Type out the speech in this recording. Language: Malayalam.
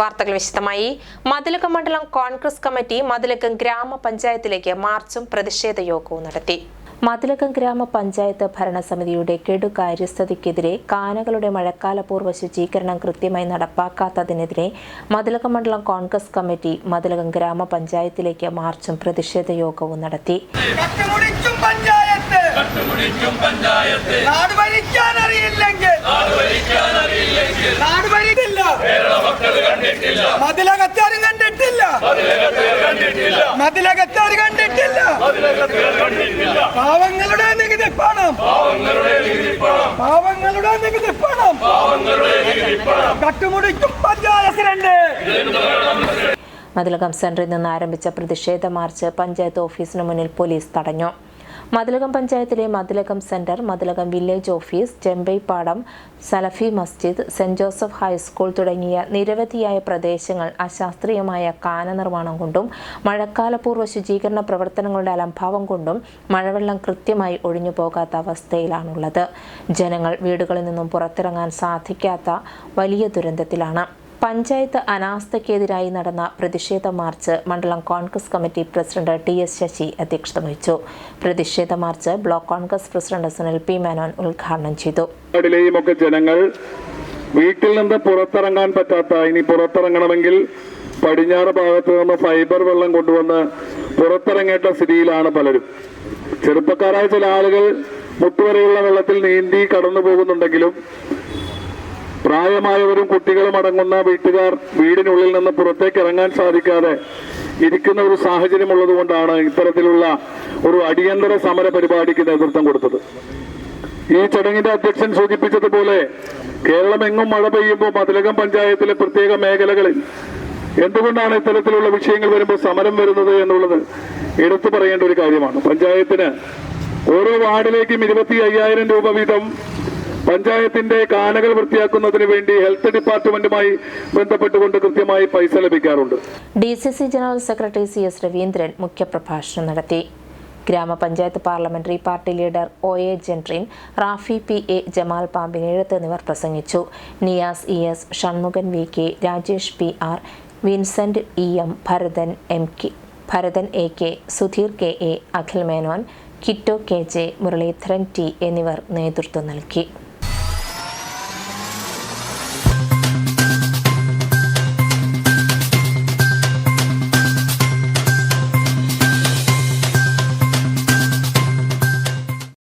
വാർത്തകൾ വിശദമായി. മതിലകം മണ്ഡലം കോൺഗ്രസ് കമ്മിറ്റി മതിലകം ഗ്രാമപഞ്ചായത്തിലേക്ക് മാർച്ചും പ്രതിഷേധ യോഗവും നടത്തി. മതിലകം ഗ്രാമപഞ്ചായത്ത് ഭരണസമിതിയുടെ കെടുകാര്യസ്ഥതയ്ക്കെതിരെ കാനകളുടെ മഴക്കാലപൂർവ ശുചീകരണം കൃത്യമായി നടപ്പാക്കാത്തതിനെതിരെ മതിലകം മണ്ഡലം കോൺഗ്രസ് കമ്മിറ്റി മതിലകം ഗ്രാമപഞ്ചായത്തിലേക്ക് മാർച്ചും പ്രതിഷേധ യോഗവും നടത്തി. പഞ്ചായത്ത്. മതിലകത്താരും കണ്ടിട്ടില്ല. പാവങ്ങളുടെ നികുതി പണം. പാവങ്ങളുടെ നികുതി പണം. കട്ടുമുടിക്കും പഞ്ചായത്ത് രണ്ട്. മതിലകം സെന്ററിൽ നിന്ന് ആരംഭിച്ച പ്രതിഷേധ മാർച്ച് പഞ്ചായത്ത് ഓഫീസിന് മുന്നിൽ പോലീസ് തടഞ്ഞു. മതിലകം പഞ്ചായത്തിലെ Mathilakam centre Mathilakam village office Chembaippadam സലഫി മസ്ജിദ് സെന്റ് ജോസഫ് ഹൈസ്കൂൾ തുടങ്ങിയ നിരവധിയായ പ്രദേശങ്ങൾ അശാസ്ത്രീയമായ കാന നിർമ്മാണം കൊണ്ടും മഴക്കാലപൂർവ ശുചീകരണ പ്രവർത്തനങ്ങളുടെ അലംഭാവം കൊണ്ടും മഴവെള്ളം കൃത്യമായി ഒഴിഞ്ഞു പോകാത്ത അവസ്ഥയിലാണുള്ളത്. ജനങ്ങൾ വീടുകളിൽ നിന്നും പുറത്തിറങ്ങാൻ സാധിക്കാത്ത വലിയ ദുരന്തത്തിലാണ്. പഞ്ചായത്ത് അനാസ്ഥയ്ക്കെതിരായി നടന്ന പ്രതിഷേധ മാർച്ച് മണ്ഡലം Congress committee president T S Sasi അധ്യക്ഷത വഹിച്ചു. പ്രതിഷേധ march block Congress president Sunil P Menon ഉദ്ഘാടനം ചെയ്തു. ജനങ്ങൾ വീട്ടിൽ നിന്ന് പുറത്തിറങ്ങാൻ പറ്റാത്ത ഇനി പുറത്തിറങ്ങണമെങ്കിൽ പടിഞ്ഞാറ് ഭാഗത്ത് നിന്ന് ഫൈബർ വെള്ളം കൊണ്ടുവന്ന് പുറത്തിറങ്ങേണ്ട സ്ഥിതിയിലാണ് പലരും. ചെറുപ്പക്കാരായ ചില ആളുകൾ മുട്ടുവരെയുള്ള വെള്ളത്തിൽ നീന്തി കടന്നു പോകുന്നുണ്ടെങ്കിലും പ്രായമായവരും കുട്ടികളും അടങ്ങുന്ന വീട്ടുകാർ വീടിനുള്ളിൽ നിന്ന് പുറത്തേക്ക് ഇറങ്ങാൻ സാധിക്കാതെ ഇരിക്കുന്ന ഒരു സാഹചര്യം ഉള്ളതുകൊണ്ടാണ് ഇത്തരത്തിലുള്ള ഒരു അടിയന്തര സമര പരിപാടിക്ക് നേതൃത്വം കൊടുത്തത്. ഈ ചടങ്ങിന്റെ അധ്യക്ഷൻ സൂചിപ്പിച്ചതുപോലെ കേരളമെങ്ങും മഴ പെയ്യുമ്പോൾ മതിലകം പഞ്ചായത്തിലെ പ്രത്യേക മേഖലകളിൽ എന്തുകൊണ്ടാണ് ഇത്തരത്തിലുള്ള വിഷയങ്ങൾ വരുമ്പോൾ സമരം വരുന്നത് എന്നുള്ളത് എടുത്തു പറയേണ്ട ഒരു കാര്യമാണ്. പഞ്ചായത്തിന് ഓരോ വാർഡിലേക്കും ഇരുപത്തി അയ്യായിരം രൂപ വീതം പഞ്ചായത്തിന്റെ കാനകൾ വൃത്തിയാക്കുന്നതിന് വേണ്ടി ഹെൽത്ത് ഡിപ്പാർട്ട്മെന്റുമായി ബന്ധപ്പെട്ടുകൊണ്ട് കൃത്യമായി പൈസ ലഭിക്കാറുണ്ട്. D C C general secretary C S Raveendran മുഖ്യപ്രഭാഷണം നടത്തി. ഗ്രാമപഞ്ചായത്ത് parliamentary party leader O A Jentrin Rafi P A Jamal Pampinezhath എന്നിവർ പ്രസംഗിച്ചു. Niyas E S Shanmukhan V K Rajesh P R Vincent E M Bharathan M K Bharathan A K Sudheer K A Akhil Menon Kitto K J Muraleedharan T എന്നിവർ നേതൃത്വം നൽകി.